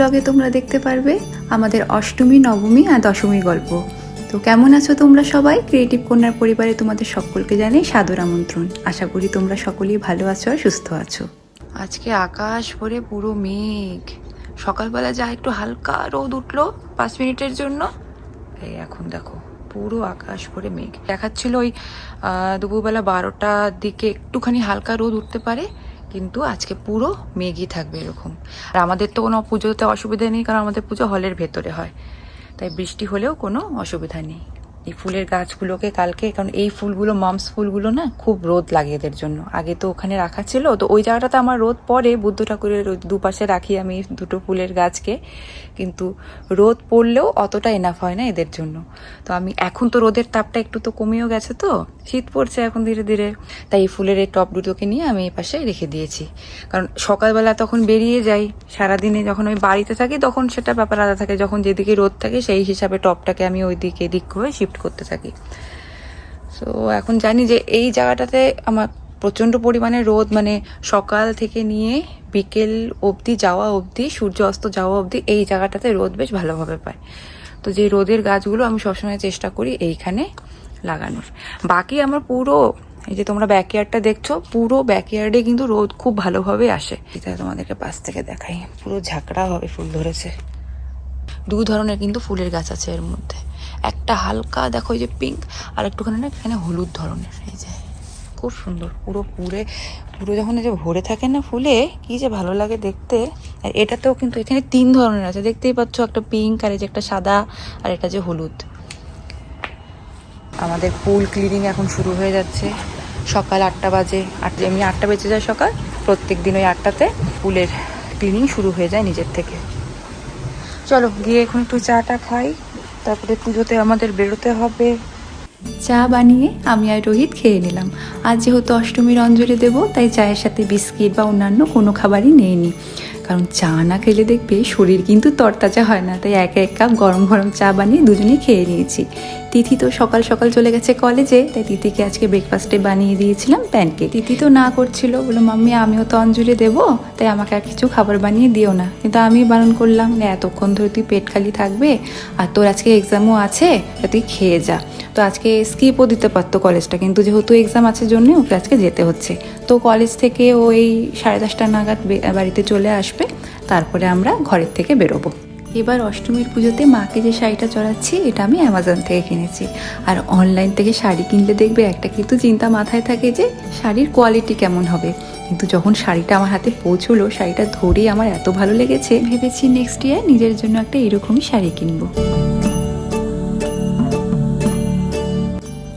ব্লগে তোমরা দেখতে পারবে আমাদের অষ্টমী, নবমী আর দশমী গল্প। তো কেমন আছো তোমরা সবাই? ক্রিয়েটিভ কন্যার পরিবারে তোমাদের সকলকে জানাই সাদর আমন্ত্রণ। আশা করি তোমরা সকলেই ভালো আছো আর সুস্থ আছো। আজকে আকাশ ভরে পুরো মেঘ। সকালবেলা যা একটু হালকা রোদ উঠল পাঁচ মিনিটের জন্য, এই এখন দেখো, পুরো আকাশ ভরে মেঘ। দেখাচ্ছিল ওই দুপুরবেলা বারোটার দিকে একটুখানি হালকা রোদ উঠতে পারে কিন্তু আজকে পুরো মেঘই থাকবে এরকম। আর আমাদের তো কোনো পুজোতে অসুবিধা নেই, কারণ আমাদের পুজো হলের ভেতরে হয়। তাই বৃষ্টি হলেও কোনো অসুবিধা নেই। এই ফুলের গাছগুলোকে কালকে, কারণ এই ফুলগুলো, মামস ফুলগুলো না খুব রোদ লাগে এদের জন্য। আগে তো ওখানে রাখা ছিল, তো ওই জায়গাটাতে আমার রোদ পড়ে, বুদ্ধ ঠাকুরের দুপাশে রাখি আমি দুটো ফুলের গাছকে। কিন্তু রোদ পড়লেও অতটা এনাফ হয় না এদের জন্য। তো আমি, এখন তো রোদের তাপটা একটু তো কমেও গেছে তো, শীত পড়ছে এখন ধীরে ধীরে। তাই এই ফুলের এই টপ দুটোকে নিয়ে আমি এই পাশে রেখে দিয়েছি। কারণ সকালবেলা তখন বেরিয়ে যাই, সারাদিনে যখন আমি বাড়িতে থাকি তখন সেটা ব্যাপার আলাদা থাকে, যখন যেদিকে রোদ থাকে সেই হিসাবে টপটাকে আমি ওই দিকে এদিক করে শিফট করতে থাকি। সো এখন জানি যে এই জায়গাটাতে আমার প্রচণ্ড পরিমাণে রোদ মানে সকাল থেকে নিয়ে বিকেল অবধি যাওয়া অবধি সূর্য অস্ত যাওয়া অবধি এই জায়গাটাতে রোদ বেশ ভালোভাবে পায়। তো যে রোদের গাছগুলো আমি সবসময় চেষ্টা করি এইখানে লাগানোর। বাকি আমার পুরো, এই যে তোমরা ব্যাকয়ার্ডটা দেখছ, পুরো ব্যাকয়ার্ডে কিন্তু রোদ খুব ভালোভাবে আসে। এটা তোমাদেরকে পাশ থেকে দেখাই। পুরো ঝাঁকড়া হবে, ফুল ধরেছে। দু ধরনের কিন্তু ফুলের গাছ আছে এর মধ্যে। একটা হালকা, দেখো যে পিঙ্ক আর একটুখানি না এখানে হলুদ ধরনের, এই যে। খুব সুন্দর, পুরো পুরে পুরো যখন যে ভরে থাকে না ফুলে, কি যে ভালো লাগে দেখতে। আর এটাতেও কিন্তু এখানে তিন ধরনের আছে, দেখতেই পাচ্ছ একটা পিঙ্ক আর এই যে একটা সাদা, আর এটা যে হলুদ। আমাদের পুল ক্লিনিং এখন শুরু হয়ে যাচ্ছে, সকাল আটটা বাজে আটটা এমনি আটটা বেজে যায় সকাল, প্রত্যেক দিন ওই আটটাতে পুলের ক্লিনিং শুরু হয়ে যায় নিজের থেকে। চলো গিয়ে এখন একটু চাটা খাই। তারপরে পুজোতে আমাদের বেরোতে হবে। চা বানিয়ে আমি আর রোহিত খেয়ে নিলাম। আজ যেহেতু অষ্টমীর অঞ্জলি দেব, তাই চায়ের সাথে বিস্কিট বা অন্যান্য কোনো খাবারই নেইনি। কারণ চা না খেলে দেখবে শরীর কিন্তু তরতাজা হয় না। তাই এক এক কাপ গরম গরম চা বানিয়ে দুজনেই খেয়ে নিয়েছি। তিথি তো সকাল সকাল চলে গেছে কলেজে, তাই তিথিকে আজকে ব্রেকফাস্টে বানিয়ে দিয়েছিলাম প্যানকেক তিথি তো না করছিল বলো মাম্মি, আমিও তো অঞ্জলি দেবো, তাই আমাকে আর কিছু খাবার বানিয়ে দিও না। কিন্তু আমি বারণ করলাম, না, এতক্ষণ ধরে তুই পেট খালি থাকবে, আর তোর আজকে এক্সামও আছে, তা তুই খেয়ে যা। তো আজকে স্কিপও দিতে পারতো কলেজটা, কিন্তু যেহেতু এক্সাম আছে জন্য ওকে আজকে যেতে হচ্ছে। তো কলেজ থেকে ও এই সাড়ে দশটা নাগাদ বাড়িতে চলে আসবে। তারপরে আমরা ঘরের থেকে বেরোবো। এবার অষ্টমীর পুজোতে মাকে যে শাড়িটা চড়াচ্ছি, এটা আমি অ্যামাজন থেকে কিনেছি। আর অনলাইন থেকে শাড়ি কিনলে দেখবে একটা কিন্তু চিন্তা মাথায় থাকে যে, শাড়ির কোয়ালিটি কেমন হবে? কিন্তু যখন শাড়িটা আমার হাতে পৌঁছলো, শাড়িটা ধরেই আমার এত ভালো লেগেছে, ভেবেছি নেক্সট ইয়ার নিজের জন্য একটা এরকমই শাড়ি কিনবো।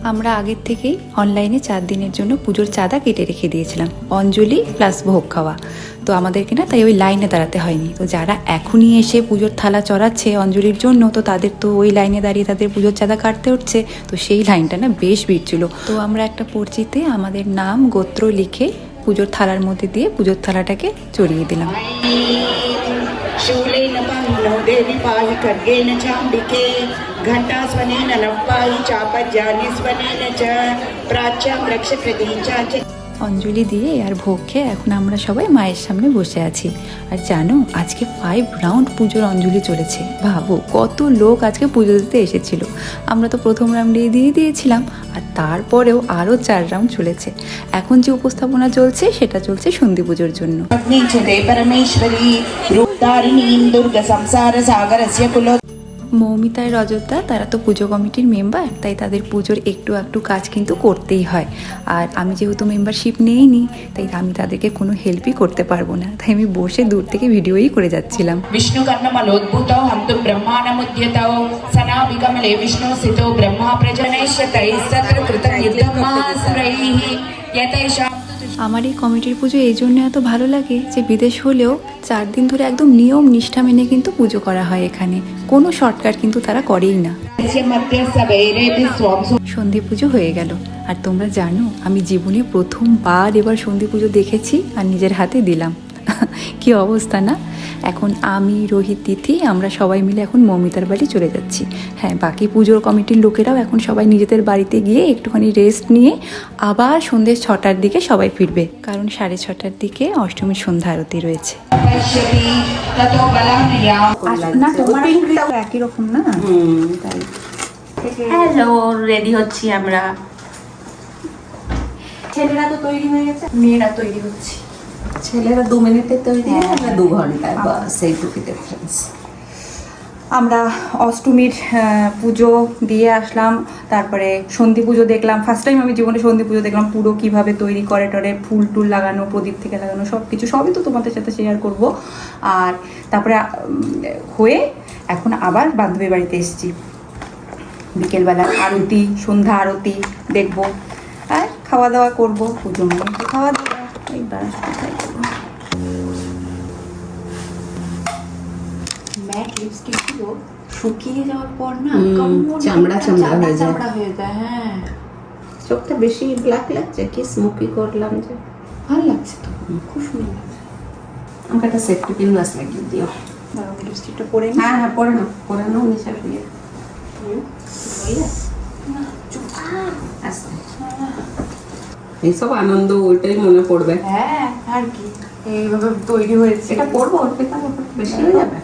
আমরা আগের থেকেই অনলাইনে চার দিনের জন্য পুজোর চাঁদা কেটে রেখে দিয়েছিলাম। অঞ্জলি প্লাস ভোগ খাওয়া। তো আমাদেরকে না তাই ওই লাইনে দাঁড়াতে হয়নি তো যারা এখনই এসে পুজোর থালা চড়াচ্ছে অঞ্জলির জন্য তো তাদের তো ওই লাইনে দাঁড়িয়ে তাদের পুজোর চাঁদা কাটতে হচ্ছে তো সেই লাইনটা না বেশ ভিড় ছিল তো আমরা একটা পরিচিতে আমাদের নাম গোত্র লিখে পুজোর থালার মধ্যে দিয়ে পুজোর থালাটাকে চড়িয়ে দিলাম शूलेन पाहिनो देवी पाहि खड्गेन चाम्बिके घण्टास्वनेन लप्पाहि चापज्यानि स्वनेन च प्राच्यां रक्ष प्रतीचा च অঞ্জলি দিয়ে আর ভোগ খেয়ে এখন আমরা সবাই মায়ের সামনে বসে আছি। আর জানো, আজকে ফাইভ রাউন্ড পুজোর অঞ্জলি চলেছে। ভাবো, কত লোক আজকে পুজো দিতে এসেছিল। আমরা তো প্রথম রাউন্ডেই দিয়ে দিয়েছিলাম, আর তারপরেও আরও চার রাউন্ড চলেছে। এখন যে উপস্থাপনা চলছে, সেটা চলছে সন্ধি পুজোর জন্য। মৌমিতা রজতদা, তারা তো পুজো কমিটির মেম্বার, তাই তাদের পুজোর একটু একটু কাজ কিন্তু করতেই হয়। আর আমি যেহেতু মেম্বারশিপ নেই নি তাই আমি তাদেরকে কোনো হেল্পই করতে পারব না। তাই আমি বসে দূর থেকে ভিডিওই করে যাচ্ছিলাম। বিষ্ণু কর্ণমাল অদ্ভুত হন্তু ব্রহ্মাণম বিষ্ণু স্থিত ব্রহ্মা প্রজনৈশ্চতৈস্তত্র আমার এই কমিটির পুজো এই জন্য এত ভালো লাগে যে বিদেশ হলেও চার দিন ধরে একদম নিয়ম নিষ্ঠা মেনে কিন্তু পুজো করা হয় এখানে। কোনো শর্টকাট কিন্তু তারা করেই না। সন্ধি পুজো হয়ে গেল। আর তোমরা জানো, আমি জীবনে প্রথমবার এবার সন্ধি পুজো দেখেছি আর নিজের হাতে দিলাম। কি অবস্থা না? এখন আমি রোহিত তিথি আমরা সবাই মিলে এখন মমিতার বাড়ি চলে যাচ্ছি। হ্যাঁ বাকি পুজোর কমিটির লোকেরাও এখন সবাই নিজেদের বাড়িতে গিয়ে একটুখানি রেস্ট নিয়ে আবার সন্ধ্যে ছটার দিকে সবাই ফিরবে। কারণ সাড়ে ছটার দিকে অষ্টমীর সন্ধ্যা আরতি রয়েছে। রেডি হচ্ছি আমরা। ছেলেরা তো তৈরি হয়ে গেছে মেয়েরা তৈরি হচ্ছে। ছেলেরা দু মিনিটে তৈরি হয় আমরা দু ঘন্টায় বাস এইটুকু ডিফারেন্স আমরা অষ্টমীর পুজো দিয়ে আসলাম তারপরে সন্ধি পুজো দেখলাম ফার্স্ট টাইম আমি জীবনে সন্ধি পুজো দেখলাম পুরো কীভাবে তৈরি করে টরে ফুল টুল লাগানো প্রদীপ থেকে লাগানো সব কিছু সবই তো তোমাদের সাথে শেয়ার করব। আর তারপরে হয়ে এখন আবার বান্ধবীর বাড়িতে এসেছি। বিকেলবেলা আরতি সন্ধ্যা আরতি দেখব আর খাওয়া দাওয়া করব পুজো মানে খাওয়া দাওয়া এইবার। শুকিয়ে যাওয়ার পর না চামড়া চামড়া হয়ে যায়। চামড়া হয়ে যায় হ্যাঁ। চোখটা বেশি ব্ল্যাক লাগছে কি স্মোকি করলাম যে? ভালো লাগছে তো খুব সুন্দর লাগছে। আমাকে একটা সেফটি পিন গ্লাস লাগিয়ে দিও। লিপস্টিকটা পরে। হ্যাঁ হ্যাঁ পরে নাও পরে এইসব আনন্দ ওইটাই মনে পড়বে। হ্যাঁ আর কি। এইভাবে তৈরি হয়েছে। এটা পড়ব বেশি হয়ে যাবে।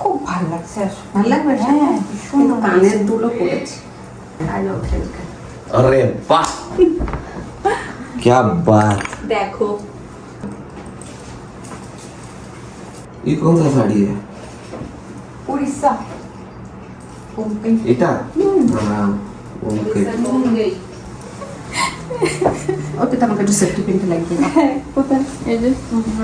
খুব ভালো লাগছে আসলে। ভালো লাগবে হ্যাঁ ভীষণ কিন্তু ভালো কানের লাগছে। দুলো পড়েছে আজ ওঠে अरे वाह क्या बात দেখো ये कौन सा साड़ी है উড়িষ্যা কোম্পানি এটা हाँ ओके অর্পিতা আমাকে একটু সেফটি পিনটা লাগিয়ে দাও। কোথায়? এই যে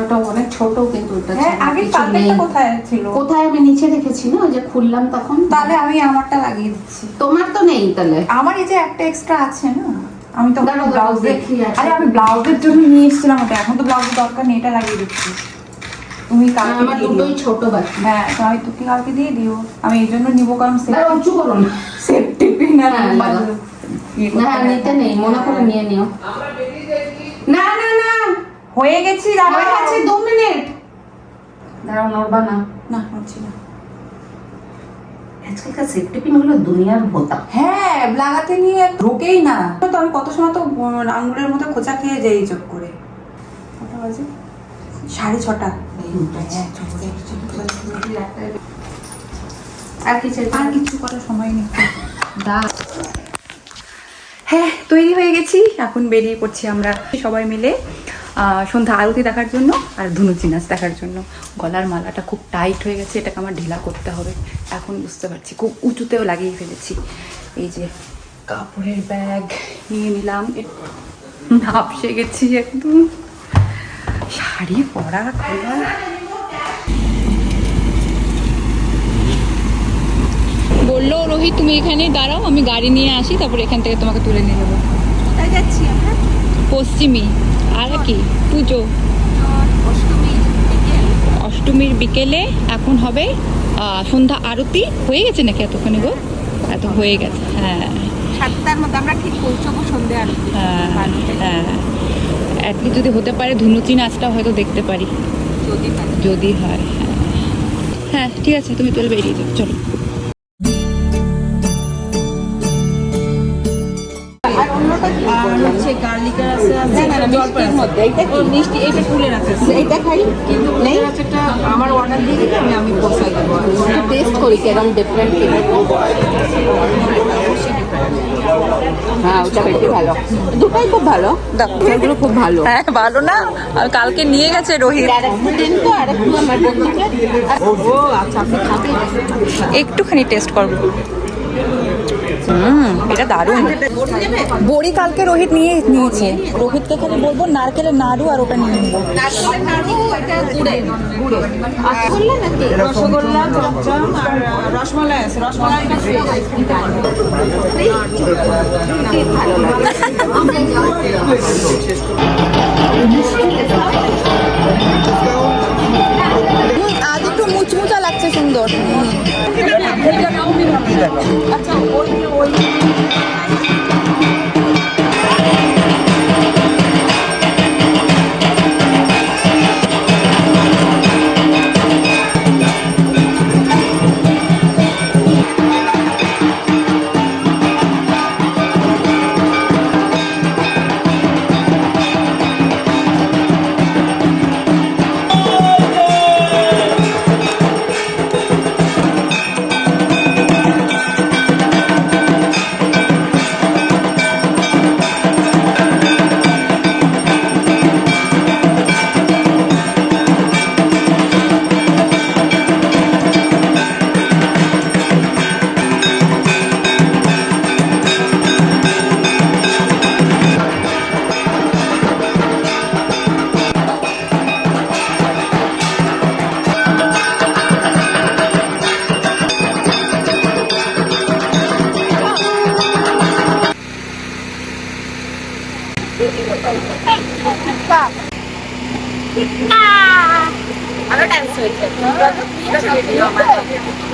ওটা অনেক ছোট কিন্তু ওটা হ্যাঁ আগে কিছু কোথায় ছিল? কোথায় আমি নিচে রেখেছি না ওই যে খুললাম তখন? তাহলে আমি আমারটা লাগিয়ে দিচ্ছি। তোমার তো নেই তাহলে। আমার এই যে একটা এক্সট্রা আছে না আমি তো ব্লাউজ দেখি আরে আমি ব্লাউজের জন্য নিয়ে এসেছিলাম ওটা এখন তো ব্লাউজের দরকার নেই এটা লাগিয়ে দিচ্ছি। তুমি কালকে আমার দুটোই ছোট বাকি। হ্যাঁ তো আমি তোকে কালকে দিয়ে দিও। আমি এই জন্য নিবো কারণ দাঁড়াও, উঁচু করো না। সেফটি পিন আর হ্যাঁ। ইয়ে না নিতে নেই মনে করে নিয়ে নিও। হয়ে গেছি হয়ে গেছে দু মিনিট। দাঁড়াও নড়বা না। না হচ্ছে না। আজকালকার সেফটি পিনগুলো দুনিয়ার ভোতা হ্যাঁ লাগাতে নিয়ে ঢোকেই না। তো আমি কত সময় তো আঙুলের মধ্যে খোঁচা খেয়ে যাই চোখ করে। কটা বাজে? সাড়ে ছটা। হ্যাঁ, চোখ করে। আর কি চাই আর কিছু করার সময় নেই। দা। হ্যাঁ তৈরি হয়ে গেছি। এখন বেরিয়ে পড়ছি আমরা সবাই মিলে। সন্ধ্যা আরতি দেখার জন্য আর ধুনুচি নাচ দেখার জন্য। গলার মালাটা খুব টাইট হয়ে গেছে এটাকে আমার ঢিলা করতে হবে। এখন বুঝতে পারছি খুব উঁচুতেও লাগিয়ে ফেলেছি। এই যে কাপড়ের ব্যাগ নিয়ে নিলাম হাঁপসে গেছি একদম। শাড়ি পরা খোলা। বলল রোহিত তুমি এখানে দাঁড়াও আমি গাড়ি নিয়ে আসি তারপর এখান থেকে তোমাকে তুলে নিয়ে নেব পশ্চিমী আর কি পুজো। অষ্টমীর বিকেলে এখন হবে সন্ধ্যা আরতি। হয়ে গেছে নাকি এতক্ষণে গো? এত হয়ে গেছে হ্যাঁ। সাতটার মধ্যে আমরা ঠিক পৌঁছবো সন্ধ্যে আরতি হ্যাঁ হ্যাঁ। অ্যাটলিস্ট যদি হতে পারে ধুনুচি নাচটা হয়তো দেখতে পারি। যদি হয়। হ্যাঁ হ্যাঁ। ঠিক আছে তুমি তুলে বেরিয়ে যাও। চলো। হচ্ছে আছে আছে। মধ্যে এইটা কি? মিষ্টি এটা ফুলের আছে এইটা খাই। কিন্তু নেই? একটা আমার অর্ডার দিয়ে দিলে আমি আমি পৌঁছাই দেবো টেস্ট করি কেরম ডিফারেন্ট কি হ্যাঁ ওটা বেশি ভালো। দুটাই খুব ভালো। সেগুলো খুব ভালো। হ্যাঁ ভালো না? আর কালকে নিয়ে গেছে রোহিত। আরেকটু দিন তো আরেকটু আমার বন্ধুকে ও আচ্ছা আপনি খাবেন। একটুখানি টেস্ট করব হুম এটা দারুণ। বড়ি কালকে রোহিত নিয়ে নিয়েছে। রোহিতকে খালি বলব নারকেলের নাড়ু আর ওটা নিয়ে নেব। রসগোল্লা আর রসমালাই আছে। আজ একটু মুচমুচা লাগছে সুন্দর। আচ্ছা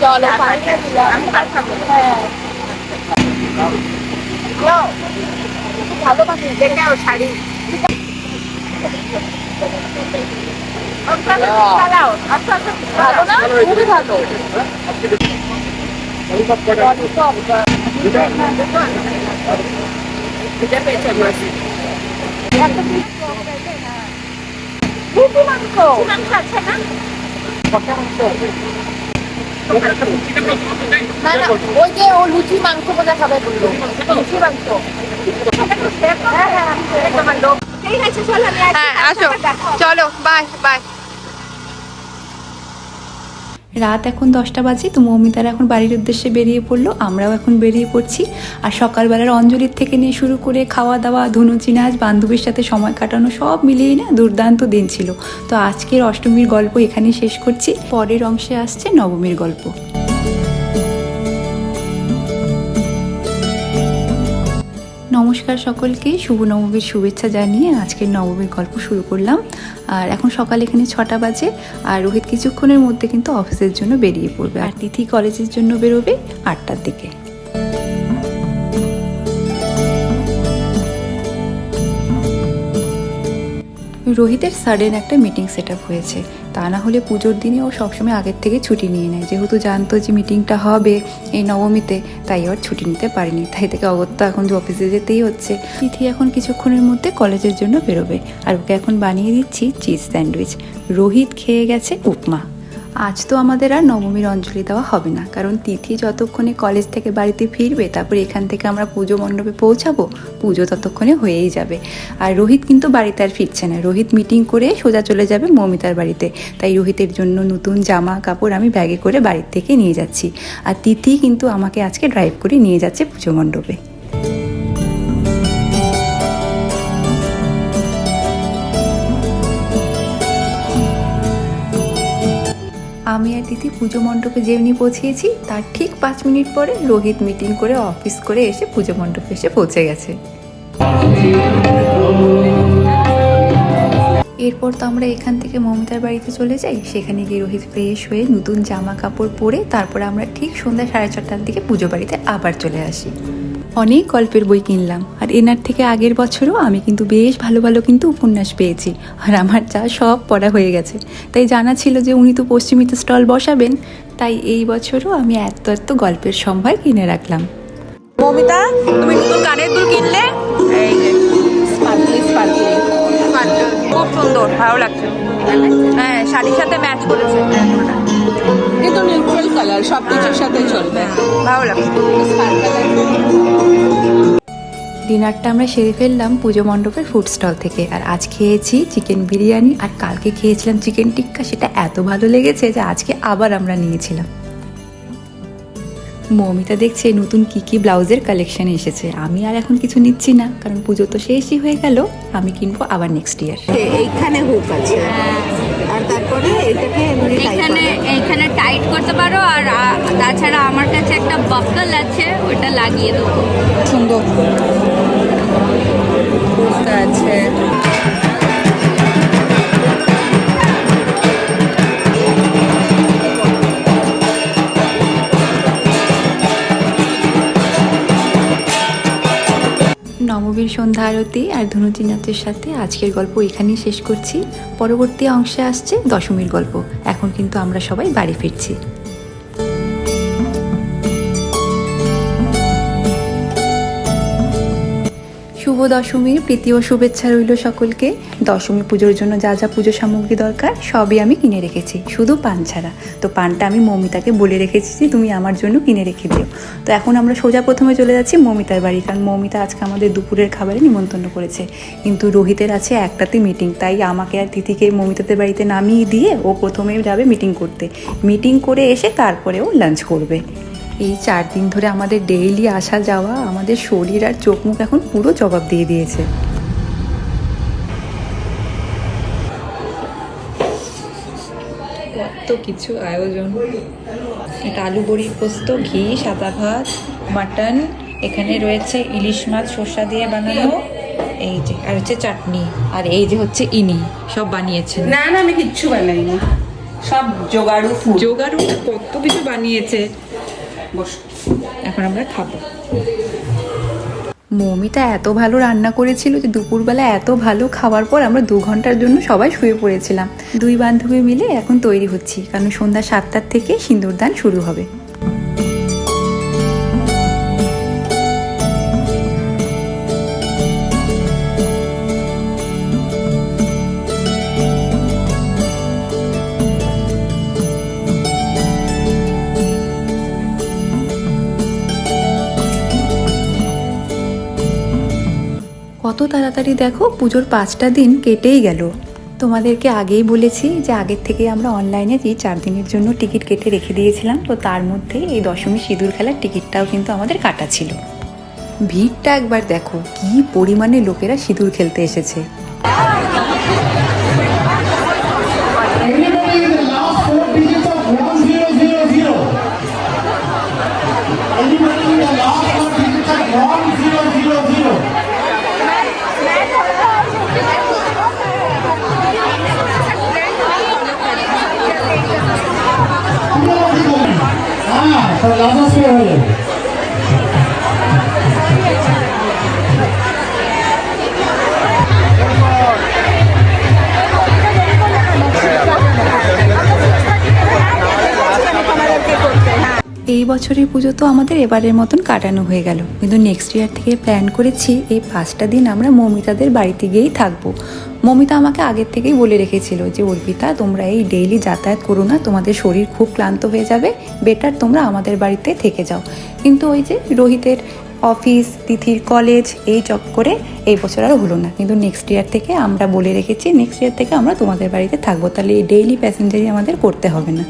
Cho nó phải cái gì đó ăn phải không được. Lo. Thảo tôi bắt mình cái cao xài đi. Ông ta nó ta đâu, ông ta nó ta đâu nó, cũng biết thật rồi. Ông ta có đó. Kita pecah masih. Kita pecah masih. Ini mangkuk. Mangkuk, saya nak. Pakai mangkuk. না না ওই যে ও লুচি মাংস বোঝা খাবে বলল। লুচি মাংস। হ্যাঁ হ্যাঁ ঠিক আছে চলো হ্যাঁ চলো বাই বাই রাত এখন দশটা বাজে, তো মৌমিতারা এখন বাড়ির উদ্দেশ্যে বেরিয়ে পড়ল, আমরাও এখন বেরিয়ে পড়ছি। আর সকালবেলার অঞ্জলির থেকে নিয়ে শুরু করে খাওয়া দাওয়া ধনুচি নাচ বান্ধবীর সাথে সময় কাটানো সব মিলিয়ে না দুর্দান্ত দিন ছিল। তো আজকের অষ্টমীর গল্প এখানে শেষ করছি। পরের অংশে আসছে নবমীর গল্প। নমস্কার সকলকে শুভ নবমীর শুভেচ্ছা জানিয়ে আজকের নবমীর গল্প শুরু করলাম। আর এখন সকাল এখানে ছটা বাজে, আর রোহিত কিছুক্ষণের মধ্যে কিন্তু অফিসের জন্য বেরিয়ে পড়বে, আর তিথি কলেজের জন্য বেরোবে আটটার দিকে। রোহিতের সাডেন একটা মিটিং সেট আপ হয়েছে। তা না হলে পুজোর দিনে ও সবসময় আগের থেকে ছুটি নিয়ে নেয়। যেহেতু জানতো যে মিটিংটা হবে এই নবমীতে, তাই আর ছুটি নিতে পারিনি। তাই থেকে অগত্য এখন যে অফিসে যেতেই হচ্ছে। তিথি এখন কিছুক্ষণের মধ্যে কলেজের জন্য বেরোবে। আর ওকে এখন বানিয়ে দিচ্ছি চিজ স্যান্ডউইচ রোহিত খেয়ে গেছে উপমা। আজ তো আমাদের আর নবমীর অঞ্জলি দেওয়া হবে না, কারণ তিথি যতক্ষণে কলেজ থেকে বাড়িতে ফিরবে, তারপর এখান থেকে আমরা পুজো মণ্ডপে পৌঁছাবো, পুজো ততক্ষণে হয়েই যাবে। আর রোহিত কিন্তু বাড়িতে আর ফিরছে না। রোহিত মিটিং করে সোজা চলে যাবে মৌমিতার বাড়িতে। তাই রোহিতের জন্য নতুন জামা, কাপড় আমি ব্যাগে করে বাড়ির থেকে নিয়ে যাচ্ছি। আর তিথি কিন্তু আমাকে আজকে ড্রাইভ করে নিয়ে যাচ্ছে পুজো মণ্ডপে। আমি আর দিদি পুজো মণ্ডপে যেমনি পৌঁছিয়েছি তার ঠিক পাঁচ মিনিট পরে রোহিত মিটিং করে অফিস করে এসে পুজো মণ্ডপে এসে পৌঁছে গেছে। এরপর তো আমরা এখান থেকে মমতার বাড়িতে চলে যাই, সেখানে গিয়ে রোহিত ফ্রেশ হয়ে নতুন জামা কাপড় পরে তারপর আমরা ঠিক সন্ধ্যা সাড়ে চারটার দিকে পুজো বাড়িতে আবার চলে আসি। অনেক গল্পের বই কিনলাম। আর এনার থেকে আগের বছরও আমি কিন্তু বেশ ভালো ভালো কিন্তু উপন্যাস পেয়েছি। আর আমার যা সব পড়া হয়ে গেছে। তাই জানা ছিল যে উনি তো পশ্চিমীতে স্টল বসাবেন। তাই এই বছরও আমি এত এত গল্পের সম্ভার কিনে রাখলাম। মমিতা তুমি কানের দুল কিনলে? খুব সুন্দর ভালো লাগছে। হ্যাঁ শাড়ির সাথে ম্যাচ করেছে। কিন্তু নিউট্রাল কালার সব কিছুর সাথে চলবে। ভালো লাগছে। ডিনারটা আমরা সেরে ফেললাম পুজো মণ্ডপের ফুড স্টল থেকে। আর আজ খেয়েছি চিকেন বিরিয়ানি আর কালকে খেয়েছিলাম চিকেন টিক্কা। সেটা এত ভালো লেগেছে যে আজকে আবার আমরা নিয়েছিলাম। মৌমিতা দেখছে নতুন কি কি ব্লাউজের কালেকশন এসেছে। আমি আর এখন কিছু নিচ্ছি না কারণ পুজো তো শেষই হয়ে গেল। আমি কিনবো আবার নেক্সট ইয়ার এইখানে হুক আছে। আর তারপরে এটাকে এমনি এখানে এখানে টাইট করতে পারো আর তাছাড়া আমার কাছে একটা বাকল আছে ওটা লাগিয়ে দেবো। সুন্দর। আছে। নববীর সন্ধ্যা আরতি আর ধনুচি নাচের সাথে আজকের গল্প এখানেই শেষ করছি। পরবর্তী অংশে আসছে দশমীর গল্প। এখন কিন্তু আমরা সবাই বাড়ি ফিরছি। শুভ দশমীর প্রীতি ও শুভেচ্ছা রইল সকলকে। দশমী পুজোর জন্য যা যা পুজো সামগ্রী দরকার, সবই আমি কিনে রেখেছি, শুধু পান ছাড়া। তো পানটা আমি মমিতাকে বলে রেখেছি যে, তুমি আমার জন্য কিনে রেখে দিও। তো এখন আমরা সোজা প্রথমে চলে যাচ্ছি মমিতার বাড়ি, কারণ মমিতা আজকে আমাদের দুপুরের খাবারে নিমন্ত্রণ করেছে। কিন্তু রোহিতের আছে একটাতে মিটিং তাই আমাকে আর তিথিকে মমিতাদের বাড়িতে নামিয়ে দিয়ে ও প্রথমে যাবে মিটিং করতে। মিটিং করে এসে তারপরে ও লাঞ্চ করবে। এই চার দিন ধরে আমাদের ডেইলি আসা যাওয়া আমাদের শরীর আর চোখ মুখ এখন পুরো জবাব দিয়ে দিয়েছে। কত কিছু আয়োজন। এটা আলু বড়ি পোস্ত ঘি সাদা ভাত মাটন এখানে রয়েছে ইলিশ মাছ শসা দিয়ে বানানো এই যে আর হচ্ছে চাটনি আর এই যে হচ্ছে ইনি সব বানিয়েছেন। না না আমি কিচ্ছু বানাইনি। সব জোগাড়ু জোগাড়ু কত কিছু বানিয়েছে। বস, এখন আমরা খাব। মৌমিতা এত ভালো রান্না করেছিল যে দুপুরবেলা এত ভালো খাওয়ার পর আমরা দু ঘণ্টার জন্য সবাই শুয়ে পড়েছিলাম। দুই বান্ধবী মিলে এখন তৈরি হচ্ছি, কারণ সন্ধ্যা সাতটার থেকে সিঁদুরদান শুরু হবে। কত তাড়াতাড়ি দেখো, পুজোর পাঁচটা দিন কেটেই গেল। তোমাদেরকে আগেই বলেছি যে আগের থেকে আমরা অনলাইনে যে চার দিনের জন্য টিকিট কেটে রেখে দিয়েছিলাম, তো তার মধ্যে এই দশমী সিঁদুর খেলার টিকিটটাও কিন্তু আমাদের কাটা ছিল। ভিড়টা একবার দেখো, কি পরিমাণে লোকেরা সিঁদুর খেলতে এসেছে। এই বছরের পুজো তো আমাদের এবারের মতন কাটানো হয়ে গেল। কিন্তু নেক্সট ইয়ার থেকে প্ল্যান করেছি, এই পাঁচটা দিন আমরা মমিতাদের বাড়িতে গিয়েই থাকব। মমিতা আমাকে আগের থেকেই বলে রেখেছিল যে, অর্পিতা, তোমরা এই ডেইলি যাতায়াত করো না, তোমাদের শরীর খুব ক্লান্ত হয়ে যাবে বেটার তোমরা আমাদের বাড়িতে থেকে যাও। কিন্তু ওই যে রোহিতের অফিস তিথির কলেজ এই চক করে এই বছর আর হলো না। কিন্তু নেক্সট ইয়ার থেকে আমরা বলে রেখেছি নেক্সট ইয়ার থেকে আমরা তোমাদের বাড়িতে থাকব। তাহলে এই ডেইলি প্যাসেঞ্জারই আমাদের করতে হবে না।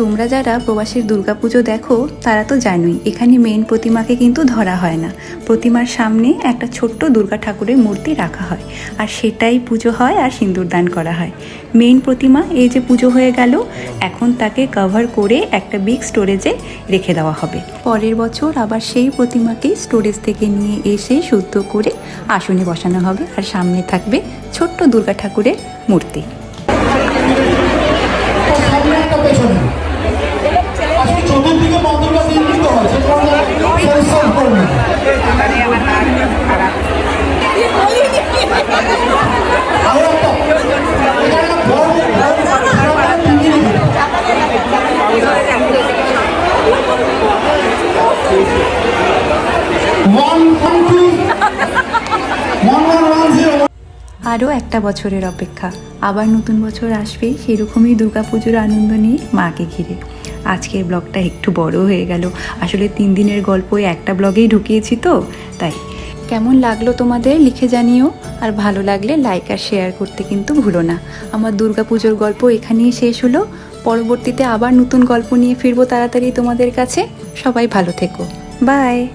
তোমরা যারা প্রবাসীর দুর্গাপুজো দেখো, তারা তো জানোই, এখানে মেন প্রতিমাকে কিন্তু ধরা হয় না। প্রতিমার সামনে একটা ছোট্ট দুর্গা ঠাকুরের মূর্তি রাখা হয়, আর সেটাই পুজো হয় আর সিঁদুর দান করা হয়। মেন প্রতিমা এই যে পুজো হয়ে গেল, এখন তাকে কভার করে একটা বিগ স্টোরেজে রেখে দেওয়া হবে। পরের বছর আবার সেই প্রতিমাকেই স্টোরেজ থেকে নিয়ে এসে শুদ্ধ করে আসনে বসানো হবে, আর সামনে থাকবে ছোট্ট দুর্গা ঠাকুরের মূর্তি। চতুর্দিকে আরও একটা বছরের অপেক্ষা। আবার নতুন বছর আসবে, সেরকমই দুর্গাপুজোর আনন্দ নিয়ে মাকে ঘিরে। আজকের ব্লগটা একটু বড় হয়ে গেল। আসলে তিন দিনের গল্প একটা ব্লগেই ঢুকিয়েছি তো, তাই। কেমন লাগল তোমাদের লিখে জানিও, আর ভালো লাগলে লাইক আর শেয়ার করতে কিন্তু ভুলো না। আমার দুর্গাপুজোর গল্প এখানেই শেষ হলো। পরবর্তীতে আবার নতুন গল্প নিয়ে ফিরবো তাড়াতাড়ি তোমাদের কাছে। সবাই ভালো থেকো। বাই